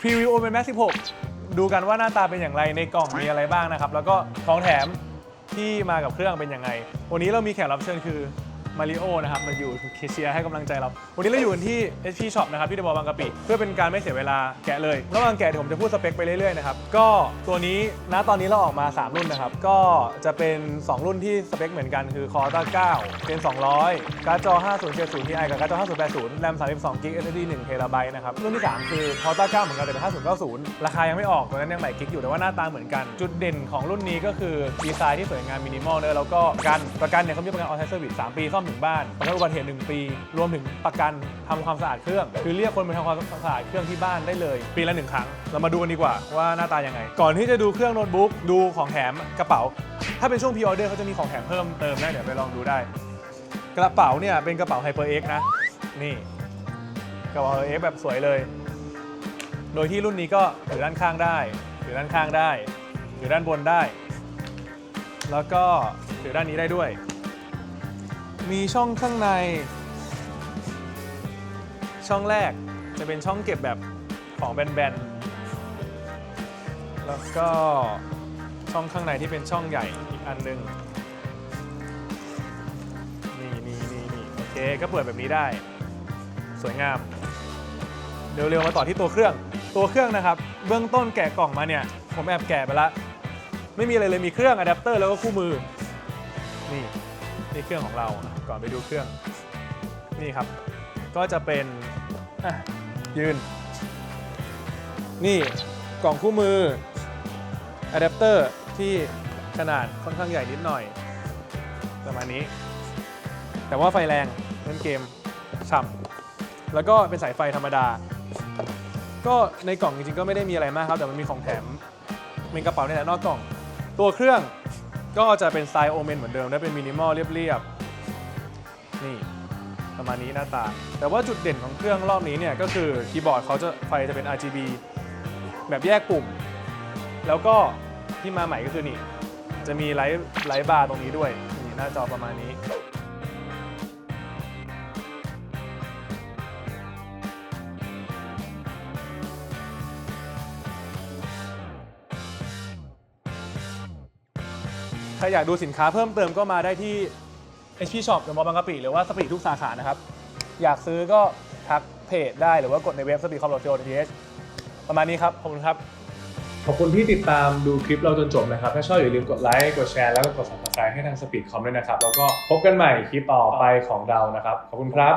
พรีวิวโอเปนแม็ก16 ดูกันว่าหน้าตาเป็นอย่างไรในกล่องมีอะไรบ้างนะครับ แล้วก็ของแถมที่มากับเครื่องเป็นยังไง วันนี้เรามีแขกรับเชิญคือ มาริโอนะครับมาอยู่เคเชียให้กำลังใจเรา วันนี้เราอยู่กันที่ HP Shop นะครับที่เดอะมอลล์บางกะปิ เพื่อเป็นการไม่เสียเวลาแกะเลยระหว่างแกะเดี๋ยวผมจะพูดสเปคไปเรื่อยๆนะครับ ก็ตัวนี้ณตอนนี้เราออกมา 3 รุ่นนะครับ ก็จะเป็น 2 รุ่นที่สเปคเหมือนกันคือ c o r t a 9เป็น 200 การ์ดจอ 5070 Ti กับการ์ดจอ 5080 แรม 32 g b SSD 1 t b นะครับ รุ่นที่ 3 คือ c o r t a 9เหมือนกันแต่เป็น5090 ราคายังไม่ออกตัวนั้นยังใหม่กิ๊กอยู่แต่ว่าหน้าตาเหมือนกัน จุดเด่นของรุ่นนี้ก็คือดีไซน์ที่สวยงามมินิมอลเนอะแล้วก็ประกันประกันเนี่ยเขามีประกันออนไซต์เซอร์วิส3ปีซ่อมถึงบ้านประกันอุบัติเหตุ1ปี รวมถึงประกันทำความสะอาดเครื่อง คือเรียกคนไปทำความสะอาดเครื่องที่บ้านได้เลย ปีละหนึ่งครั้ง เรามาดูกันดีกว่าว่าหน้าตายังไง ก่อนที่จะดูเครื่องโน้ตบุ๊กดูของแถมกระเป๋า ถ้าเป็นช่วงพ r ออเดอร์เขาจะมีของแถมเพิ่มเติมนะเดี๋ยวไปลองดูได้ กระเป๋าเนี่ยเป็นกระเป๋า HyperX นะนี่กระเป๋า HyperX แบบสวยเลย โดยที่รุ่นนี้ก็ถือด้านข้างได้ถือด้านข้างได้ถือด้านบนได้ แล้วก็ถือด้านนี้ได้ด้วย มีช่องข้างใน ช่องแรกจะเป็นช่องเก็บแบบของแบนๆ แล้วก็ช่องข้างในที่เป็นช่องใหญ่อีกอันหนึง นี่นี่นี่นี่โอเค ก็เปิดแบบนี้ได้ สวยงาม เร็วๆ มาต่อที่ตัวเครื่อง ตัวเครื่องนะครับ เบื้องต้นแกะกล่องมาเนี่ย ผมแอบแกะไปละ ไม่มีอะไรเลย มีเครื่องอะแดปเตอร์แล้วก็คู่มือ นี่ นี่เครื่องของเราก่อนไปดูเครื่องนี่ครับ ก็จะเป็นยืน นี่กล่องคู่มืออะแดปเตอร์ที่ขนาดค่อนข้างใหญ่นิดหน่อย ประมาณนี้ แต่ว่าไฟแรงเล่นเกมฉ่ำแล้วก็เป็นสายไฟธรรมดา ก็ในกล่องจริงๆก็ไม่ได้มีอะไรมากครับ แต่มันมีของแถมเป็นกระเป๋าในแหละนอกกล่อง ตัวเครื่อง ก็จะเป็นสไตล์โอเมนเหมือนเดิมและเป็นมินิมอลเรียบๆ นี่ประมาณนี้หน้าตา แต่ว่าจุดเด่นของเครื่องรอบนี้เนี่ยก็คือคีย์บอร์ดเขาจะไฟจะเป็น RGB แบบแยกปุ่ม แล้วก็ที่มาใหม่ก็คือนี่ จะมีไลท์ไลท์บาร์ตรงนี้ด้วยนี่หน้าจอประมาณนี้ ใครอยากดูสินค้าเพิ่มเติมก็มาได้ที่ HP Shop หรือมอบางกะปิหรือว่าสปีดทุกสาขานะครับ อยากซื้อก็ทักเพจได้หรือว่ากดในเว็บสปีคอมโหลดทีเประมาณนี้ครับ ขอบคุณครับ ขอบคุณที่ติดตามดูคลิปเราจนจบนะครับ ถ้าชอบอย่าลืมกดไลค์ กดแชร์ แล้วก็กด subscribe ให้ทางสปีดคอมด้วยนะครับ แล้วก็พบกันใหม่คลิปต่อไปของเรานะครับ ขอบคุณครับ